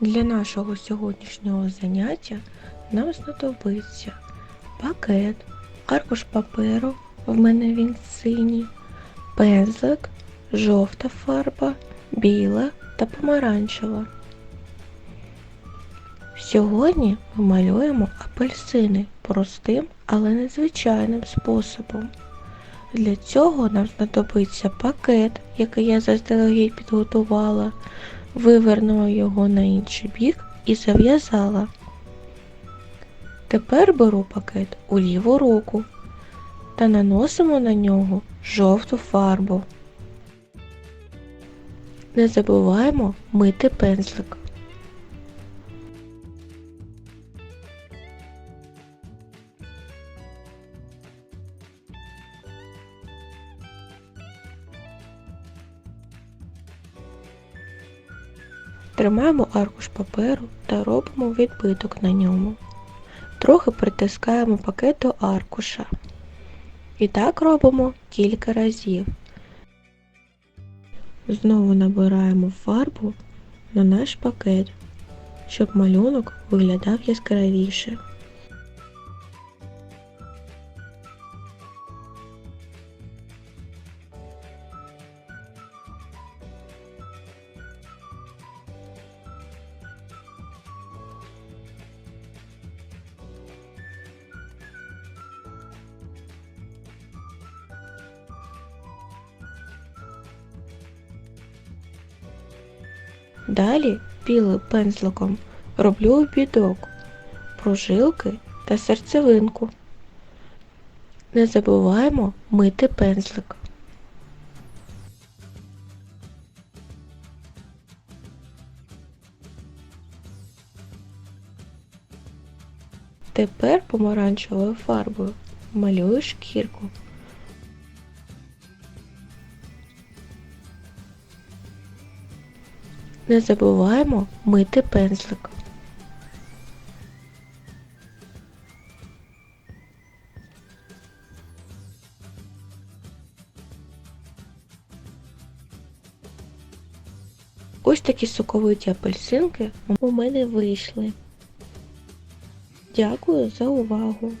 Для нашого сьогоднішнього заняття нам знадобиться пакет, аркуш паперу, в мене він синій, пензлик, жовта фарба, біла та помаранчева. Сьогодні ми малюємо апельсини простим, але незвичайним способом. Для цього нам знадобиться пакет, який я заздалегідь підготувала, вивернула його на інший бік і зав'язала. Тепер беру пакет у ліву руку та наносимо на нього жовту фарбу. Не забуваємо мити пензлик. Тримаємо аркуш паперу та робимо відбиток на ньому. Трохи притискаємо пакет до аркуша. І так робимо кілька разів. Знову набираємо фарбу на наш пакет, щоб малюнок виглядав яскравіше. Далі білим пензликом роблю обідок, прожилки та серцевинку. Не забуваємо мити пензлик. Тепер помаранчевою фарбою малюю шкірку. Не забуваємо мити пензлик. Ось такі соковиті апельсинки у мене вийшли. Дякую за увагу!